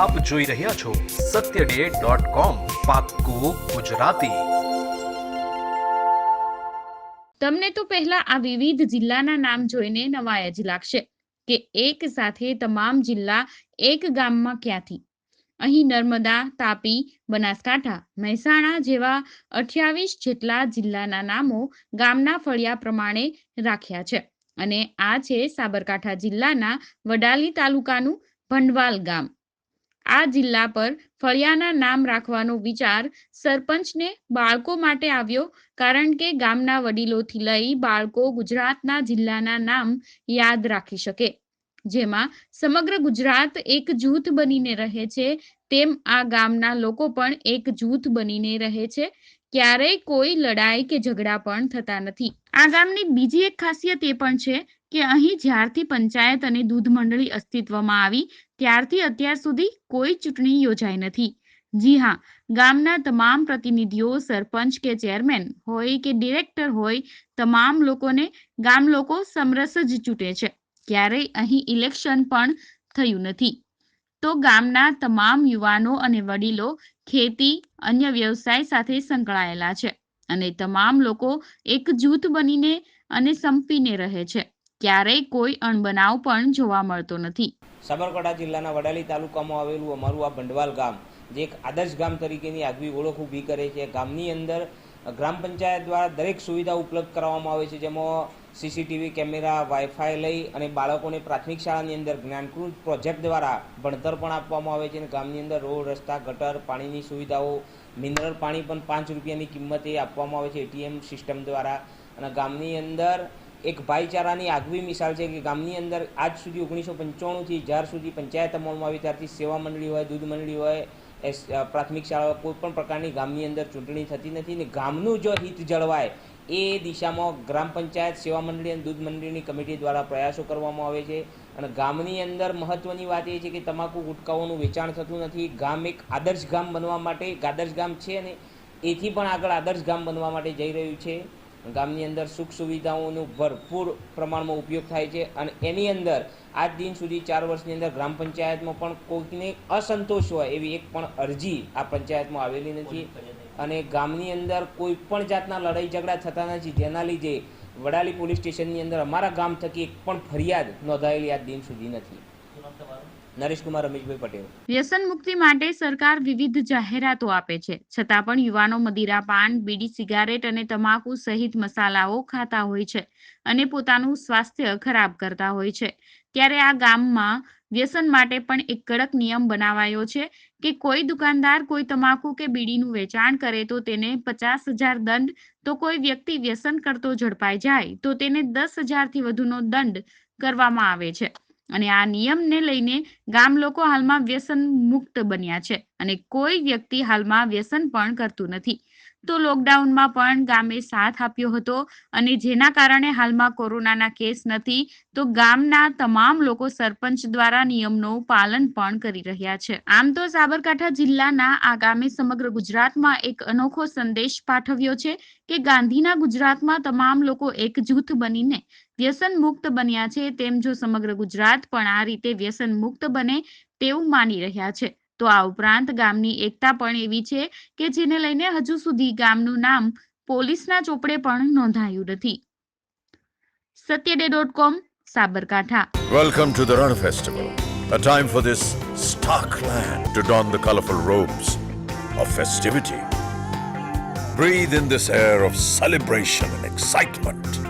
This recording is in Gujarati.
આપ જોઈ રહ્યા છો સત્ય ડે ગુજરાતી. તમને તો પહેલા આ વિવિધ જિલ્લાના નામ જોઈને નવાય જ લાગશે કે એક સાથે તમામ જિલ્લા એક ગામમાં ક્યાંથી? અહીં નર્મદા, તાપી, બનાસકાંઠા, મહેસાણા જેવા અઠ્યાવીસ જેટલા જિલ્લાના નામો ગામના ફળિયા પ્રમાણે રાખ્યા છે. અને આ છે સાબરકાંઠા જિલ્લાના વડાલી તાલુકાનું ભંડવાલ ગામ. આ જિલ્લા પર ફળિયાના નામ રાખવાનો વિચાર સરપંચને બાળકો માટે આવ્યો કારણ કે ગામના વડીલોથી લઈ બાળકો ગુજરાતના જિલ્લાના નામ યાદ રાખી શકે. જેમાં સમગ્ર ગુજરાત એક જૂથ બનીને રહે છે, તેમ આ ગામના લોકો પણ એક જૂથ બનીને રહે છે. ક્યારેય કોઈ લડાઈ કે ઝઘડા પણ થતા નથી. આ ગામની બીજી એક ખાસિયત એ પણ છે કે અહીં જ્યારથી પંચાયત અને દૂધ મંડળી અસ્તિત્વમાં આવી, ત્યારથી અત્યાર સુધી કોઈ ચૂંટણી યોજાઈ નથી. જી હા, ગામના તમામ પ્રતિનિધિઓ, સરપંચ કે ચેરમેન હોય કે ડિરેક્ટર હોય, તમામ લોકોને ગામ લોકો સમરસ જ ચૂંટે છે. ક્યારેય અહીં ઇલેક્શન પણ થયું નથી. તો ગામના તમામ યુવાનો અને વડીલો ખેતી, અન્ય વ્યવસાય સાથે સંકળાયેલા છે અને તમામ લોકો એક જૂથ બનીને અને સંપીને રહે છે. ક્યારેય કોઈ અણબનાવ પણ જોવા મળતો નથી. સાબરકાંઠા જિલ્લાના વડાલી તાલુકામાં આવેલું અમારું આ ભંડવાલ ગામ, જે એક આદર્શ ગામ તરીકેની આગવી ઓળખ ઊભી કરે છે. ગામની અંદર ગ્રામ પંચાયત દ્વારા દરેક સુવિધા ઉપલબ્ધ કરવામાં આવે છે. જેમાં સીસીટીવી કેમેરા વાઈફાઈ લઈ અને બાળકોને પ્રાથમિક શાળાની અંદર જ્ઞાનકૃત પ્રોજેક્ટ દ્વારા ભણતર પણ આપવામાં આવે છે અને ગામની અંદર રોડ, રસ્તા, ગટર, પાણીની સુવિધાઓ, મિનરલ પાણી પણ પાંચ રૂપિયાની કિંમતે આપવામાં આવે છે એટીએમ સિસ્ટમ દ્વારા. અને ગામની અંદર એક ભાઈચારાની આગવી મિસાલ છે કે ગામની અંદર આજ સુધી ઓગણીસો પંચાણુંથી જ્યાર સુધી પંચાયત અમલમાં આવી ત્યારથી સેવા મંડળી હોય, દૂધ મંડળી હોય, એસ, પ્રાથમિક શાળા કોઈ પણ પ્રકારની ગામની અંદર ચૂંટણી થતી નથી. ને ગામનું જો હિત જળવાય એ દિશામાં ગ્રામ પંચાયત, સેવા મંડળી અને દૂધ મંડળીની કમિટી દ્વારા પ્રયાસો કરવામાં આવે છે. અને ગામની અંદર મહત્ત્વની વાત એ છે કે તમાકુ ગુટકાઓનું વેચાણ થતું નથી. ગામ એક આદર્શ ગામ બનવા માટે આદર્શ ગામ છે અને એથી પણ આગળ આદર્શ ગામ બનવા માટે જઈ રહ્યું છે. ગામની અંદર સુખ સુવિધાઓનો ભરપૂર પ્રમાણમાં ઉપયોગ થાય છે અને એની અંદર આજ દિન સુધી ચાર વર્ષની અંદર ગ્રામ પંચાયતમાં પણ કોઈકને અસંતોષ હોય એવી એક પણ અરજી આ પંચાયતમાં આવેલી નથી. અને ગામની અંદર કોઈ પણ જાતના લડાઈ ઝઘડા થતા નથી. જેના લીધે વડાલી પોલીસ સ્ટેશનની અંદર અમારા ગામ થકી એક પણ ફરિયાદ નોંધાયેલી આજ દિન સુધી નથી. નરેશકુમાર રમેશભાઈ પટેલ. વ્યસન મુક્તિ માટે સરકાર વિવિધ જાહેરાતો આપે છે. છતાં પણ યુવાનો મદિરા પાન, બીડી સિગારેટ અને તમાકુ સહિત મસાલાઓ ખાતા હોય છે અને પોતાનું સ્વાસ્થ્ય ખરાબ કરતા હોય છે. ત્યારે આ ગામમાં વ્યસન માટે પણ એક કડક નિયમ બનાવાયો છે કે કોઈ દુકાનદાર કોઈ તમાકુ કે બીડીનું વેચાણ કરે તો તેને પચાસ હજાર દંડ, તો કોઈ વ્યક્તિ વ્યસન કરતો ઝડપાઈ જાય તો તેને દસ હજારથી વધુનો દંડ કરવામાં આવે છે. અને આ નિયમને લઈને ગામ લોકો હાલમાં વ્યસન મુક્ત બન્યા છે અને કોઈ વ્યક્તિ હાલમાં વ્યસન પણ કરતું નથી. તો લોકડાઉનમાં પણ ગામે સાથ આપ્યો હતો અને જેના કારણે હાલમાં કોરોનાના કેસ નથી, તો ગામના તમામ લોકો સરપંચ દ્વારા નિયમનું પાલન પણ કરી રહ્યા છે. આમ તો સાબરકાંઠા જિલ્લાના આ ગામે સમગ્ર ગુજરાતમાં એક અનોખો સંદેશ પાઠવ્યો છે કે ગાંધીના ગુજરાતમાં તમામ લોકો એક જૂથ બનીને વ્યસન મુક્ત બન્યા છે, તેમ જો સમગ્ર ગુજરાત પણ આ રીતે વ્યસન મુક્ત બને તેવું માની રહ્યા છે. તો આ ઉપરાંત ગામની એકતા પણ એવી છે કે જેને લઈને હજુ સુધી ગામનું નામ પોલીસના ચોપડે પણ નોંધાયું નથી Satyaday dot com Sabarkantha Welcome to the Run Festival, a time for this stark land to don the colorful robes of festivity. Breathe in this air of celebration and excitement.